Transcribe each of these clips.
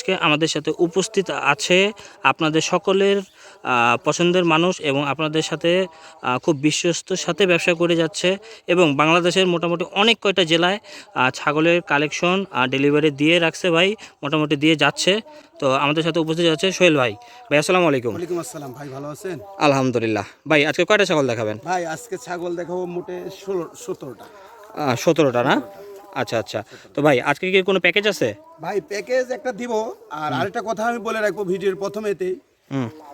আজকে আমাদের সাথে উপস্থিত আছে আপনাদের সকলের পছন্দের মানুষ এবং আপনাদের সাথে খুব বিশ্বস্তর সাথে ব্যবসা করে যাচ্ছে এবং বাংলাদেশের মোটামুটি অনেক কয়টা জেলায় ছাগলের কালেকশন ডেলিভারি দিয়ে রাখছে ভাই মোটামুটি দিয়ে যাচ্ছে। তো আমাদের সাথে উপস্থিত আছে সোহেল ভাই। ভাই আসসালামু আলাইকুম। ওয়ালাইকুম আসসালাম। ভাই ভালো আছেন? আলহামদুলিল্লাহ। ভাই আজকে কয়টা ছাগল দেখাবেন? ভাই আজকে ছাগল দেখাবো মোটে ষোলো সতেরোটা। সতেরোটা না? আচ্ছা আচ্ছা। তো ভাই আজকে কি কোনো প্যাকেজ আছে? ভাই প্যাকেজ একটা দিব। আর আরেকটা কথা আমি বলে রাখব ভিডিওর প্রথমেতেই।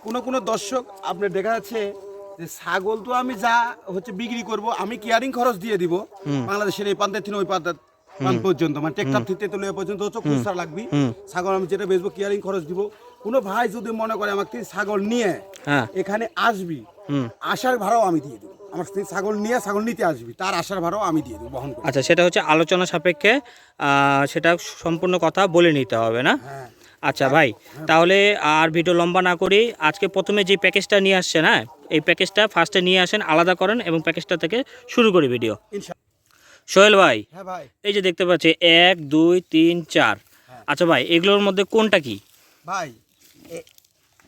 কোনো কোনো দর্শক আপনার দেখা যাচ্ছে যে ছাগল তো আমি যা হচ্ছে বিক্রি করব আমি কেয়ারিং খরচ দিয়ে দিব। বাংলাদেশের এই প্রান্তের থেকে ওই প্রান্তের প্রান্ত পর্যন্ত। মানে টেকটাপ থেকে তুলে পর্যন্ত হচ্ছে খুচরা লাগবে। ছাগল আমি যেটা বেচবো কেয়ারিং খরচ দিব। কোনো ভাই যদি মনে করে আমার থেকে ছাগল নিয়ে হ্যাঁ। এখানে আসবি আসার ভাড়াও আমি দিয়ে দেবো। আমার থেকে ছাগল নিয়ে ছাগল নিতে আসবি তার আসার ভাড়াও আমি দিয়ে দেবো বহন করে। আচ্ছা সেটা হচ্ছে আলোচনা সাপেক্ষে সেটা সম্পূর্ণ কথা বলে নিতে হবে না? হ্যাঁ। আচ্ছা ভাই তাহলে আর ভিডিও লম্বা না করি। আজকে প্রথমে যে প্যাকেজটা নিয়ে আসছেন হ্যাঁ এই প্যাকেজটা ফার্স্টে নিয়ে আসেন আলাদা করেন এবং প্যাকেজটা থেকে শুরু করি ভিডিও সোহেল ভাই হ্যাঁ ভাই। এই যে দেখতে পাচ্ছি এক দুই তিন চার। হ্যাঁ। আচ্ছা ভাই এগুলোর মধ্যে কোনটা কি? ভাই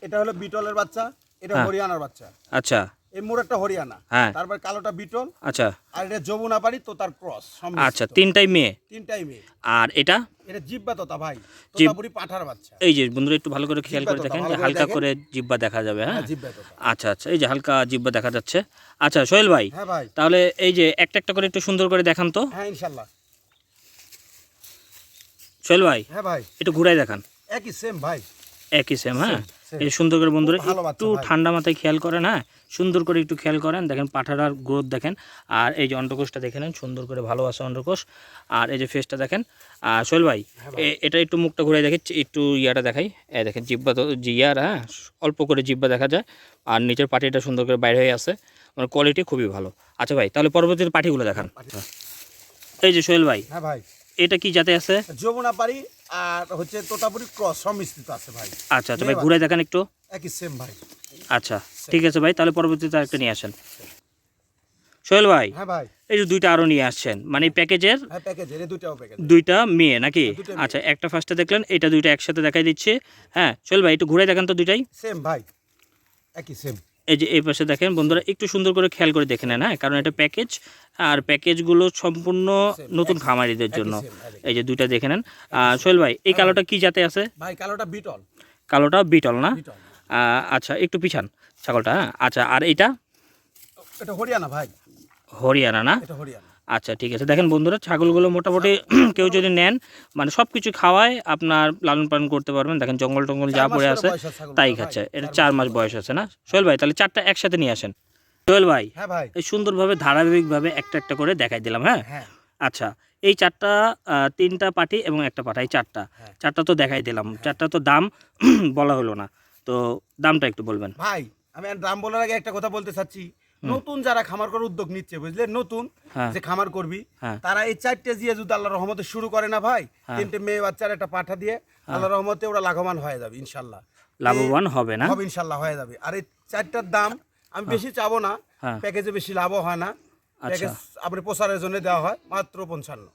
এটা হলো বিটলের বাচ্চা এটা হ্যাঁ। হরিয়ানার বাচ্চা। আচ্ছা। এই মোড়েরটা হরিয়ানা। হ্যাঁ। তারপর কালোটা বিটল। আচ্ছা। আর এটা যমুনা পাড়ি তো তার ক্রস আচ্ছা তিনটাই মেয়ে? তিনটাই মেয়ে। আর এটা? এটা জিব্বা তোতা ভাই। তোতাপুরি পাঠার বাচ্চা। এই যে বন্ধুরা একটু ভালো করে খেয়াল করে দেখেন যে হালকা করে জিব্বা দেখা যাবে হ্যাঁ? হ্যাঁ আচ্ছা আচ্ছা এই যে হালকা জিব্বা দেখা যাচ্ছে। আচ্ছা সোহেল ভাই হ্যাঁ ভাই। তাহলে এই যে একটা একটা করে একটু সুন্দর করে দেখান তো। হ্যাঁ ইনশাল্লাহ। সোহেল ভাই হ্যাঁ ভাই। একটু ঘুরাই দেখান। একই সেম ভাই। একই সেম হ্যাঁ? এই সুন্দর করে বন্ধুরা একটু ঠান্ডা মাথায় খেয়াল করেন হ্যাঁ? সুন্দর করে একটু খেয়াল করেন দেখেন পাঠাটার গ্রোথ দেখেন। আর এই যে অন্ডকোষটা দেখে নেন সুন্দর করে ভালোবাসা অন্ডকোষ। আর এই যে ফেসটা দেখেন আর সোহেল ভাই হ্যাঁ এটা একটু মুখটা ঘুরে দেখি একটু ইয়াটা দেখাই। এ দেখেন জিব্বা তো জিয়ার হ্যাঁ? অল্প করে জিব্বা দেখা যায়। আর নিচের পাটিটা সুন্দর করে বাইরে হয়ে আছে। মানে কোয়ালিটি খুবই ভালো। আচ্ছা ভাই তাহলে পরবর্তীতে পাটিগুলো দেখান। এই যে সোহেল ভাই হ্যাঁ ভাই। এটা কি জাতে আছে? যমুনা পাড়ি আর হচ্ছে তোতাপুরি ক্রস সম্মিশ্রিত আছে ভাই। আচ্ছা আচ্ছা ভাই ঘুরে দেখেন একটু। একই সেম ভাই। আচ্ছা ঠিক আছে ভাই তাহলে পরবর্তীতে আরেকটা নিয়ে আসেন। সোহেল ভাই হ্যাঁ ভাই। এই যে দুইটা আরও নিয়ে আসছেন মানে প্যাকেজের হ্যাঁ প্যাকেজ এর দুটাও প্যাকেজ দুইটা মেয়ে নাকি? আচ্ছা একটা ফার্স্টে দেখলেন এটা দুইটা একসাথে দেখাই দিচ্ছে। হ্যাঁ সোহেল ভাই একটু ঘুরে দেখেন তো দুইটাই। সেম ভাই। একই সেম এই যে এই পাশে দেখেন বন্ধুরা একটু সুন্দর করে খেয়াল করে দেখে নেন হ্যাঁ? কারণ এটা প্যাকেজ আর প্যাকেজগুলো সম্পূর্ণ নতুন খামারিদের জন্য। এই যে দুইটা দেখে নেন। আর সোহেল ভাই এই কালোটা কি জাতে আছে? ভাই কালোটা বিটল। কালোটা বিটল না? আচ্ছা একটু পিছান ছাগলটা হ্যাঁ? আচ্ছা আর এইটা? এটা হরিয়ানা ভাই। হরিয়ানা না? এটা হরিয়ানা। আচ্ছা ঠিক আছে। দেখেন বন্ধুরা ছাগলগুলো মোটামুটি কেউ যদি নেন মানে সব কিছু খাওয়ায় আপনার লালন পালন করতে পারবেন। দেখেন জঙ্গল টঙ্গল যা পড়ে আছে তাই। খাচ্ছে। এটা চার মাস বয়স আছে না? সোহেল ভাই তাহলে চারটা একসাথে নিয়ে আসেন। সোহেল ভাই হ্যাঁ ভাই। এই সুন্দরভাবে ধারাবাহিকভাবে একটা একটা করে দেখাই দিলাম হ্যাঁ? হ্যাঁ। আচ্ছা এই চারটা তিনটা পাটি এবং একটা পাটা এই চারটা। হ্যাঁ। চারটা তো দেখাই দিলাম। চারটা তো দাম বলা হলো না। তো দামটা একটু বলবেন। ভাই আমি দাম বলার আগে একটা কথা বলতে চাচ্ছি। নতুন যারা খামার করার উদ্যোগ নিচ্ছে বুঝলে? নতুন হ্যাঁ। যে খামার করবি হ্যাঁ। তারা এই চারটে দিয়ে যদি আল্লাহ রহমতে শুরু করে না ভাই তিনটে মেয়ে বাচ্চার একটা পাঠা দিয়ে আল্লাহ রহমতে ওরা লাভবান হয়ে যাবে ইনশাল্লাহ। লাভবান হবে না? হবে ইনশাল্লাহ হয়ে যাবে। আর এই চারটার দাম আমি বেশি চাবো না হ্যাঁ। প্যাকেজে বেশি লাভও হয় না। প্যাকেজ আপনি প্রচারের জন্য দেওয়া হয় মাত্র পঞ্চান্ন।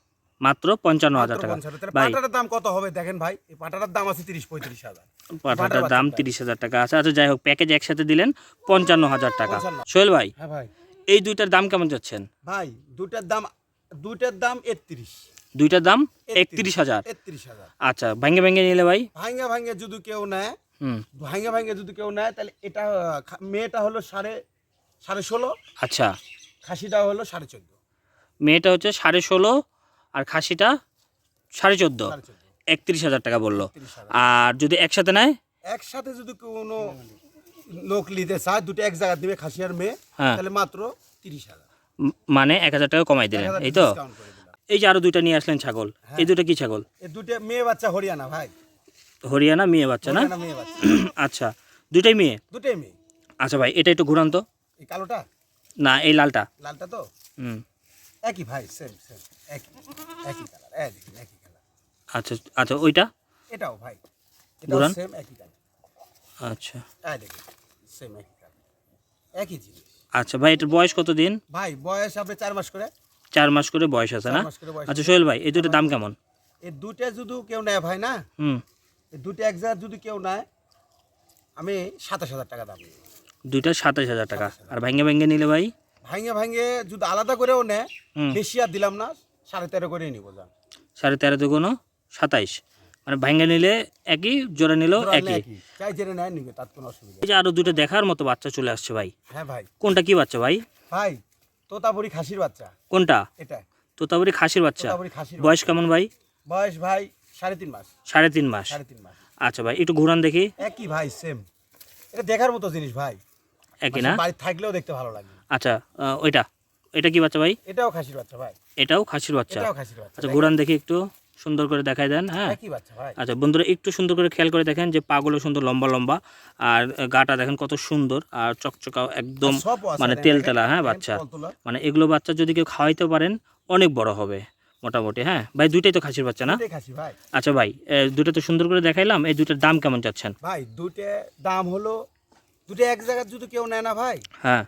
মাত্র পঞ্চান্ন হাজার টাকা। ভাই। পাটাটার দাম কত হবে দেখেন ভাই? এই পাটাটার দাম আছে তিরিশ পঁয়ত্রিশ হাজার। পাঠাটার দাম তিরিশ হাজার টাকা আছে। আচ্ছা যাই হোক প্যাকেজ একসাথে দিলেন পঞ্চান্ন হাজার টাকা। সোহেল ভাই হ্যাঁ ভাই। এই দুইটার দাম কেমন যাচ্ছেন? ভাই দুটার দাম দুইটার দাম একত্রিশ। দুইটার দাম একত্রিশ হাজার। একত্রিশ হাজার। আচ্ছা ভাঙ্গে ভাঙ্গে নিলে ভাই? ভাঙ্গে ভাঙ্গে যদি কেউ নেয় হুম। ভাঙ্গে ভাঙ্গে যদি কেউ নেয় তাহলে এটা মেয়েটা হলো সাড়ে সাড়ে ষোলো। আচ্ছা। খাসিটা হলো সাড়ে চোদ্দ। মেয়েটা হচ্ছে সাড়ে ষোলো আর খাসিটা সাড়ে চোদ্দ। একত্রিশ হাজার টাকা বলল। আর যদি একসাথে নেয়? একসাথে যদি কোনো লোক নিতে চায় দুটো এক জায়গা দিবে খাসি আর মেয়ে হ্যাঁ। তাহলে মাত্র তিরিশ হাজার। মানে এক হাজার টাকা কমাই দিলেন এই তো। এই যে আরও দুইটা নিয়ে আসলেন ছাগল এই দুটো কি ছাগল? এই দুটো মেয়ে বাচ্চা হরিয়ানা ভাই। হরিয়ানা মেয়ে বাচ্চা না? মেয়ে বাচ্চা। আচ্ছা দুইটাই মেয়ে? দুটোই মেয়ে। আচ্ছা ভাই এটা একটু ঘুরান তো। এই কালোটা? না এই লালটা। লালটা তো? হুম। একই ভাই সেম সেম একই একই কালার এই দেখুন একই কালার আচ্ছা আচ্ছা ওইটা? এটাও ভাই এটাও। সেম একই কালার আচ্ছা। এই দেখুন সেম একই কালার একই জিনিস। আচ্ছা ভাই এটার বয়স কত দিন? ভাই বয়স আপনি চার মাস করে। চার মাস করে বয়স আছে না? মাস করে বয়স আচ্ছা সোহেল ভাই এই দুটো দাম কেমন? এই দুটো যদি কেউ নেয় ভাই না? হুম। এই দুটো এক জায়গায় যদি কেউ নেয় আমি সাতাশ হাজার টাকা দাম নিই। দুইটা সাতাশ হাজার টাকা। আর ভাঙ্গে ভাঙ্গে নিলে ভাই? ভাঙে ভাঙে যদি আলাদা করেও নেয় বেশি আর দিলাম না সাড়ে তেরো করে নিবো যান সাড়ে তেরো দুগুণ সাতাইশ। মানে ভাঙ্গে নিলে একই জোরে নিলেও একই। চাই জেনে নেয় নিবে তার কোনো অসুবিধা এই যে আরও দুটো দেখার মতো বাচ্চা চলে আসছে ভাই। হ্যাঁ ভাই। কোনটা কি বাচ্চা ভাই? ভাই তোতাপুরি খাসির বাচ্চা। কোনটা? এটা। তোতাবুরি খাসির বাচ্চা। তোতাপুরি খাসির বয়স কেমন ভাই? বয়স ভাই সাড়ে তিন মাস। সাড়ে তিন মাস। সাড়ে তিন মাস। আচ্ছা ভাই একটু ঘুরান দেখি। একই ভাই সেম এটা দেখার মতো জিনিস ভাই। একই না? বাড়ি থাকলেও দেখতে ভালো লাগে। আচ্ছা ওইটা। এটা কি বাচ্চা ভাই? এটাও খাসির বাচ্চা ভাই। এটাও খাসির বাচ্চা? আচ্ছা ঘুরান দেখি একটু সুন্দর করে দেখাই দেন হ্যাঁ। আচ্ছা বন্ধুরা একটু সুন্দর করে খেয়াল করে দেখেন যে পাগুলো সুন্দর লম্বা লম্বা। আর গাটা দেখেন কত সুন্দর আর চকচকা একদম মানে দেখেন, তেলতেলা হ্যাঁ বাচ্চা। মানে এগুলো বাচ্চা যদি কেউ খাওয়াইতে পারেন অনেক বড় হবে মোটামুটি হ্যাঁ। ভাই দুইটাই তো খাসির বাচ্চা না? আচ্ছা ভাই দুটো তো সুন্দর করে দেখাইলাম এই দুটোর দাম কেমন চাচ্ছেন? ভাই দুটো দাম হলো দুটো এক জায়গায় যদি কেউ নেয় না ভাই হ্যাঁ।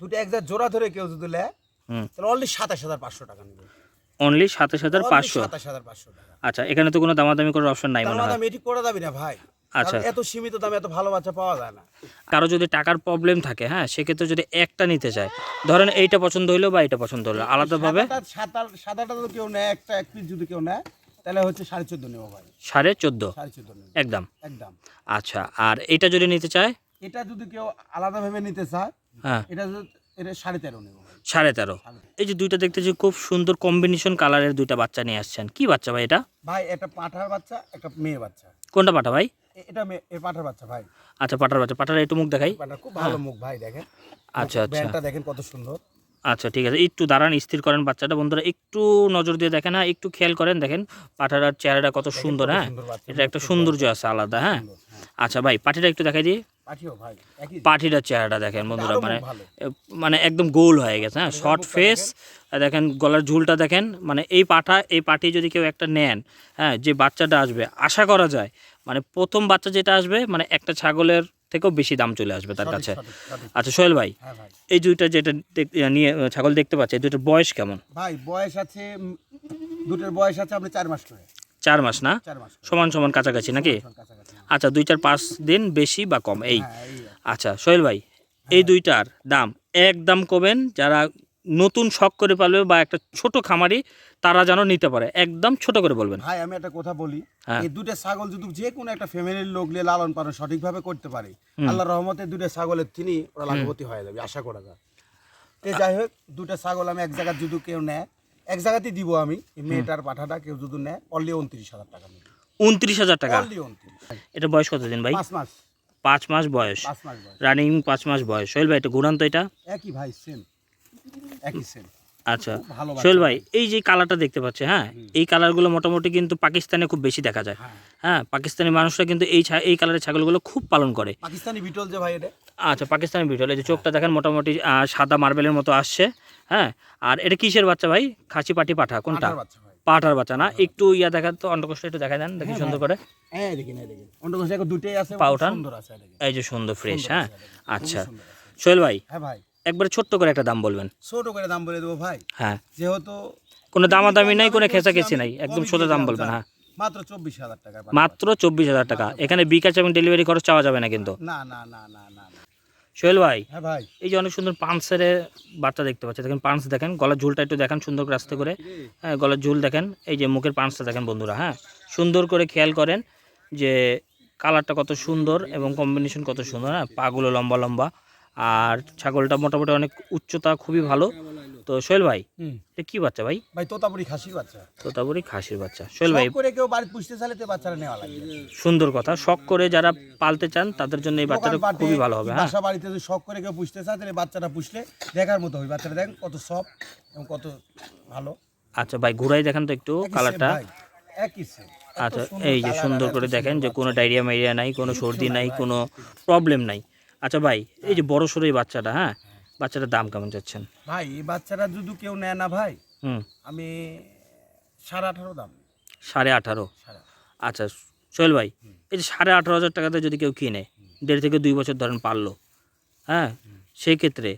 দুটো এক জোড়া ধরে কেউ যদি নেয় হুম। তাহলে অনলি সাতাশ হাজার পাঁচশো টাকা নেবে। অনলি সাতাশ হাজার পাঁচশো? সাতাশ হাজার পাঁচশো টাকা। আচ্ছা এখানে তো কোনো দামাদামি করার অপশন নাই মনে হয়। এটি করে যাবি না ভাই। আচ্ছা। এত সীমিত দামে এত ভালো বাচ্চা পাওয়া যায় না। কারও যদি টাকার প্রবলেম থাকে হ্যাঁ সেক্ষেত্রে যদি একটা নিতে চায় ধরেন এইটা পছন্দ হইল বা এইটা পছন্দ হলো আলাদাভাবে? সাদা সাদাটা যদি কেউ নেয় একটা এক পিস যদি কেউ নেয় তাহলে হচ্ছে সাড়ে চোদ্দ নেব ভাই। সাড়ে চোদ্দ? সাড়ে চোদ্দ একদম। একদম। আচ্ছা আর এটা যদি নিতে চায়? এটা যদি কেউ আলাদা ভেবে নিতে চায় হ্যাঁ। এটা এটা সাড়ে তেরো নেব। সাড়ে তেরো। এই যে দুইটা দেখতেছি খুব সুন্দর কম্বিনেশন কালারের দুইটা বাচ্চা নিয়ে আসছেন। কি বাচ্চা ভাই এটা? ভাই একটা পাঁঠার বাচ্চা একটা মেয়ে বাচ্চা। কোনটা পাঠা ভাই? এটা মেয়ে পাঁঠার বাচ্চা ভাই। আচ্ছা পাটার বাচ্চা। পাটার একটু মুখ দেখাই। খুব ভালো মুখ ভাই দেখেন। আচ্ছা আচ্ছা। দেখেন কত সুন্দর। আচ্ছা ঠিক আছে। একটু দাঁড়ান স্থির করেন বাচ্চাটা। বন্ধুরা একটু নজর দিয়ে দেখেন হ্যাঁ একটু খেয়াল করেন। দেখেন পাঠাটার চেহারাটা কত সুন্দর হ্যাঁ। এটা একটা সৌন্দর্য আছে আলাদা হ্যাঁ। হ্যাঁ। আচ্ছা ভাই পাঠিটা একটু দেখাই দিই পাঠিটার চেহারাটা দেখেন বন্ধুরা মানে মানে একদম গোল হয়ে গেছে হ্যাঁ শর্ট মুখটা ফেস দেখেন গলার ঝুলটা দেখেন মানে এই পাঠা এই পাঠি যদি কেউ একটা নেন হ্যাঁ যে বাচ্চাটা আসবে আশা করা যায় মানে প্রথম বাচ্চা যেটা আসবে মানে একটা ছাগলের থেকেও বেশি দাম চলে আসবে তার কাছে। আচ্ছা সোহেল ভাই হ্যাঁ এই দুইটা যেটা নিয়ে ছাগল দেখতে পাচ্ছি এই দুইটার বয়স কেমন? ভাই বয়স আছে দুটোর বয়স আছে আপনি চার মাস করে। চার মাস না। সমান সমান কাছাকাছি নাকি? আচ্ছা দুই চার পাঁচ দিন বেশি বা কম? এই। হ্যাঁ আচ্ছা সোহেল ভাই এই দুইটার দাম একদম কমেন যারা নতুন শখ করে পারবে বা একটা ছোট খামারি তারা যেন নিতে পারে। একদম ছোট করে বলবেন। ভাই আমি একটা কথা বলি হ্যাঁ। এই দুটো ছাগল যদি যে কোনো একটা ফ্যামিলির লোক নিয়ে লালন পালন সঠিকভাবে করতে পারে আল্লাহ রহমতে দুটো ছাগলের তিনি ওরা লাভবতী হয়ে যাবে আশা করা যায়। তো যাই হোক দুটো ছাগল আমি এক জায়গায় যদি কেউ নেয় এক জায়গাতেই দিব আমি মেয়েটার পাঠাটা কেউ যদি নেয় অনলি উনত্রিশ হাজার টাকা নেবে। উনত্রিশ হাজার টাকা। এটা বয়স কতদিন ভাই? পাঁচ মাস। পাঁচ মাস বয়স। রানিং পাঁচ মাস বয়স। সোহেল ভাই এটা ঘুরান তো এটা? একই ভাই সেম একই সেম আচ্ছা। সোহেল ভাই এই যে কালারটা দেখতে পাচ্ছে হ্যাঁ? এই কালারগুলো মোটামুটি কিন্তু পাকিস্তানে খুব বেশি দেখা যায়। হ্যাঁ। হ্যাঁ পাকিস্তানি মানুষরা কিন্তু এই এই কালারের ছাগলগুলো খুব পালন করে। পাকিস্তানি বিটল যে ভাই এটা? আচ্ছা পাকিস্তানি বিটল। এই যে চোখটা দেখেন মোটামুটি সাদা মার্বেলের মতো আসছে হ্যাঁ? আর এটা কিসের বাচ্চা ভাই? খাসি পাটি পাঠা কোনটা? পাঠার বাচ্চা না একটু ইয়া দেখান তো অন্ডকোষটা একটু দেখা দেন দেখি সুন্দর করে। হ্যাঁ এই। সুন্দর আছে এই যে সুন্দর ফ্রেশ হ্যাঁ? আচ্ছা। সোহেল ভাই হ্যাঁ ভাই। একবারে ছোট্ট করে একটা দাম বলবেন। ছোট করে দাম বলে দেবো ভাই। হ্যাঁ। যেহেতু কোনো দামাদামি নাই কোনো আমি খেঁচাখেচি নাই একদম সোজা দাম বলবেন হ্যাঁ। মাত্র চব্বিশ হাজার টাকা মাত্র চব্বিশ হাজার টাকা। এখানে বিকাশ এবং ডেলিভারি খরচ চাওয়া যাবে না কিন্তু। না না না না না। সোহেল ভাই? হ্যাঁ ভাই। এই যে অনেক সুন্দর পান্সের বাচ্চা দেখতে পাচ্ছি দেখেন পান্স দেখেন গলার ঝুলটা একটু দেখেন সুন্দর করে আস্তে করে। হ্যাঁ গলার ঝুল দেখেন এই যে মুখের পান্সটা দেখেন বন্ধুরা হ্যাঁ। সুন্দর করে খেয়াল করেন যে কালারটা কত সুন্দর এবং কম্বিনেশন কত সুন্দর হ্যাঁ। পাগুলো লম্বা লম্বা। আর ছাগলটা মোটামুটি অনেক উচ্চতা খুবই ভালো। তো সোহেল ভাই। এটা কি বাচ্চা ভাই? ভাই তোতাপুরি খাসির বাচ্চা। তোতাপুরি খাসির বাচ্চা। সোহেল ভাই করে কেউ বাড়ি পুষতে চাইলে তো বাচ্চারা নেওয়া লাগে। সুন্দর কথা। শখ করে যারা পালতে চান তাদের জন্য এই বাচ্চাটা খুবই ভালো হবে হ্যাঁ? বাসা বাড়িতে যদি শখ করে কেউ পুষতে চায় তাহলে বাচ্চাটা পুষলে দেখার মতো হবে। বাচ্চাটা দেখেন কত সফট এবং কত ভালো। আচ্ছা ভাই ঘুরাই দেখেন তো একটু কালারটা একই। এত আচ্ছা এই যে সুন্দর করে দেখেন যে কোনো ডায়রিয়া মাইরিয়া নাই কোনো সর্দি নাই কোনো প্রবলেম নাই। আচ্ছা ভাই এই যে বড় সড়ো এই বাচ্চাটা হ্যাঁ? বাচ্চাটার দাম কেমন যাচ্ছেন ভাই এই বাচ্চারা যদি কেউ নেয় না ভাই হুম। আমি সাড়ে আঠারো দাম সাড়ে আঠারো? আচ্ছা সোহেল ভাই এই যে সাড়ে আঠারো হাজার টাকাতে যদি কেউ কিনে দেড় থেকে দুই বছর ধরেন পারল হ্যাঁ? সেই ক্ষেত্রে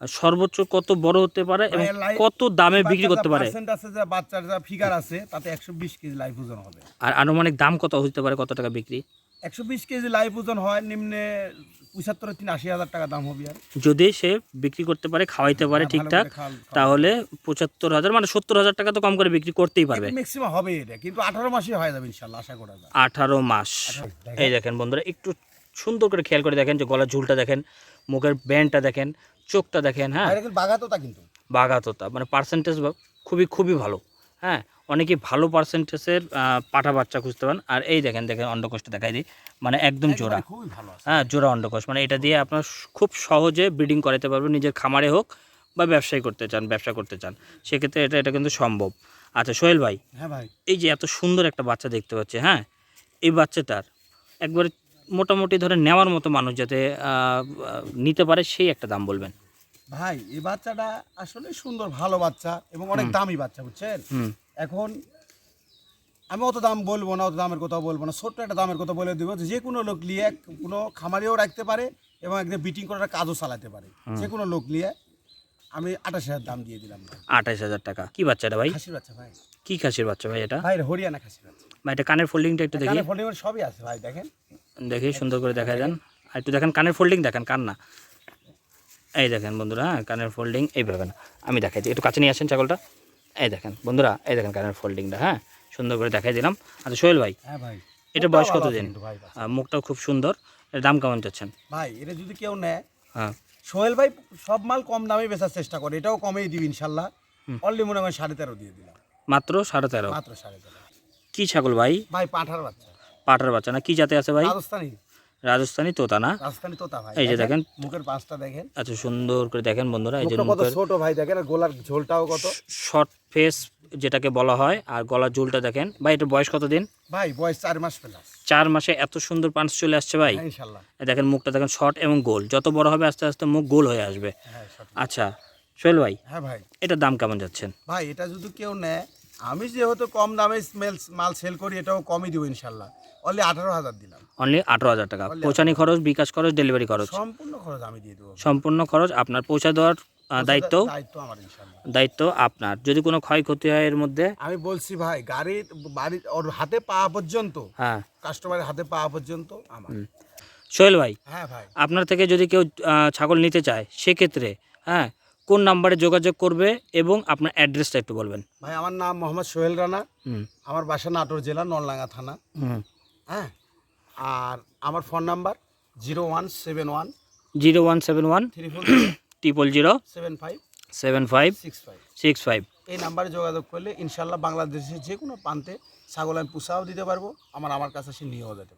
সর্বোচ্চ কত বড় হতে পারে এবং কত দামে বিক্রি করতে পারে? আছে যে বাচ্চার যা ফিগার আছে তাতে একশো বিশ কেজি লাইফ ওজন হবে। আর আনুমানিক দাম কত হতে পারে কত টাকা বিক্রি? একশো বিশ কেজি লাইফ ওজন হয় নিম্নে পঁচাত্তর তিন আশি হাজার টাকা দাম হবে আর। যদি সে বিক্রি করতে পারে খাওয়াইতে পারে হ্যাঁ, ঠিকঠাক। তাহলে পঁচাত্তর হাজার মানে সত্তর হাজার টাকা তো কম করে বিক্রি করতেই পারবে। ম্যাক্সিমাম হবে এটা কিন্তু আঠারো মাসে হয়ে যাবে ইনশাল্লাহ আশা করা যায়। আঠারো মাস। এই দেখেন বন্ধুরা একটু সুন্দর করে খেয়াল করে দেখেন যে গলার ঝুলটা দেখেন মুখের ব্যান্ডটা দেখেন চোখটা দেখেন হ্যাঁ। আর কিন্তু বাঘাতো তা কিন্তু। বাগাততা মানে পার্সেন্টেজ খুবই খুবই ভালো। হ্যাঁ অনেকে ভালো পার্সেন্টেজের পাঠা বাচ্চা খুঁজতে পান আর এই দেখেন দেখেন অন্ডকোষটা দেখাই দিই। মানে একদম জোড়া। খুবই ভালো হ্যাঁ জোড়া অন্ডকোষ। মানে এটা দিয়ে আপনার খুব সহজে ব্রিডিং করাতে পারবেন। নিজের খামারে হোক বা ব্যবসায় করতে চান ব্যবসা করতে চান। সেক্ষেত্রে এটা এটা কিন্তু সম্ভব। আচ্ছা সোহেল ভাই হ্যাঁ ভাই। এই যে এত সুন্দর একটা বাচ্চা দেখতে পাচ্ছে হ্যাঁ? এই বাচ্চাটার একবারে মোটামুটি ধরে নেওয়ার মতো মানুষ যাতে নিতে পারে সেই একটা দাম বলবেন। ভাই এই বাচ্চাটা আসলে সুন্দর ভালো বাচ্চা এবং অনেক দামি বাচ্চা বুঝছেন? এখন আমি অত দাম বলব না অত দামের কথা বলব না ছোট্ট একটা দামের কথা বলে দেবো যে কোনো লোক নিয়ে কোনো খামারেও রাখতে পারে এবং একদম বিটিং করার কাজও চালাতে পারে। যে কোনো লোক নিয়ে আমি আঠাশ হাজার দাম দিয়ে দিলাম আঠাশ হাজার টাকা। কি বাচ্চাটা ভাই? খাসির বাচ্চা ভাই। কি খাসির বাচ্চা ভাই এটা? ভাই হরিয়ানা খাসির বাচ্চা। ভাই এটা কানের ফোল্ডিংটা একটু দেখি। ফোল্ডিং সবই আছে ভাই দেখেন। দেখি সুন্দর করে দেখা যান আর একটু দেখেন কানের ফোল্ডিং দেখেন কান না। এই দেখেন বন্ধুরা হ্যাঁ কানের ফোল্ডিং এইভাবে না। আমি দেখাই দিই একটু কাছে নিয়ে আসেন ছাগলটা। এই দেখেন বন্ধুরা এই দেখেন কানের ফোল্ডিংটা হ্যাঁ? সুন্দর করে দেখাই দিলাম। আচ্ছা সোহেল ভাই হ্যাঁ ভাই এটা বয়স কত দিন? মুখটাও খুব সুন্দর এর দাম কেমন চাচ্ছেন? ভাই এটা যদি কেউ নেয় হ্যাঁ। সোহেল ভাই সব মাল কম দামে বেচার চেষ্টা করে এটাও কমেই দিবি ইনশাল্লাহ। অনলি মনে হয় সাড়ে তেরো দিয়ে দিলাম। মাত্র সাড়ে তেরো? মাত্র সাড়ে তেরো। কি ছাগল ভাই? ভাই পাঁঠার বাচ্চা। পাটার বাচ্চা না কি জাতে আছে ভাই? রাজস্থানি। রাজস্থানি তোতা না? রাজস্থানি তোতা ভাই। এই যে দেখেন। মুখের পাঁচটা দেখেন। আচ্ছা সুন্দর করে দেখেন বন্ধুরা এই যে কত ছোট ভাই দেখেন আর গোলার ঝোলটাও কত। শর্ট ফেস যেটাকে বলা হয় আর গলার ঝুলটা দেখেন। ভাই এটা বয়স কত দিন? ভাই বয়স চার মাস প্লাস। চার মাসে এত সুন্দর পাঁচ চলে আসছে ভাই। হ্যাঁ ইনশাল্লাহ। এই দেখেন মুখটা দেখেন শর্ট এবং গোল। যত বড় হবে আস্তে আস্তে মুখ গোল হয়ে আসবে। হ্যাঁ আচ্ছা সোহেল ভাই হ্যাঁ ভাই। এটার দাম কেমন যাচ্ছেন? ভাই এটা যদি কেউ নেয় আমি যেহেতু কম দামে স্মেল মাল সেল করি এটাও কমই দিব ইনশাল্লাহ। অনলি আঠারো হাজার দিলাম। অনলি আঠারো হাজার টাকা। পৌঁছানি খরচ বিকাশ খরচ ডেলিভারি খরচ। সম্পূর্ণ খরচ আমি দিয়ে দেবো। সম্পূর্ণ খরচ আপনার পৌঁছা দেওয়ার দায়িত্ব? দায়িত্ব আমার দায়িত্ব আপনার। যদি কোনো ক্ষয়ক্ষতি হয় এর মধ্যে? আমি বলছি ভাই গাড়ির বাড়ির ওর হাতে পাওয়া পর্যন্ত হ্যাঁ। কাস্টমারের হাতে পাওয়া পর্যন্ত আমার। সোহেল ভাই হ্যাঁ ভাই। আপনার থেকে যদি কেউ ছাগল নিতে চায় সেক্ষেত্রে হ্যাঁ কোন নাম্বারে যোগাযোগ করবে এবং আপনার অ্যাড্রেসটা একটু বলবেন। ভাই আমার নাম মোহাম্মদ সোহেল রানা। আমার বাসা নাটোর জেলা নলডাঙ্গা থানা। হ্যাঁ? আর আমার phone number zero one seven one zero one seven one three four triple zero seven five seven five six five. Six five. এই নাম্বারে যোগাযোগ করলে ইনশাল্লাহ বাংলাদেশের যে কোনো প্রান্তে ছাগল আমি পুষাও দিতে পারব। আমার আমার কাছে সে নিয়েও যেতে পারবে।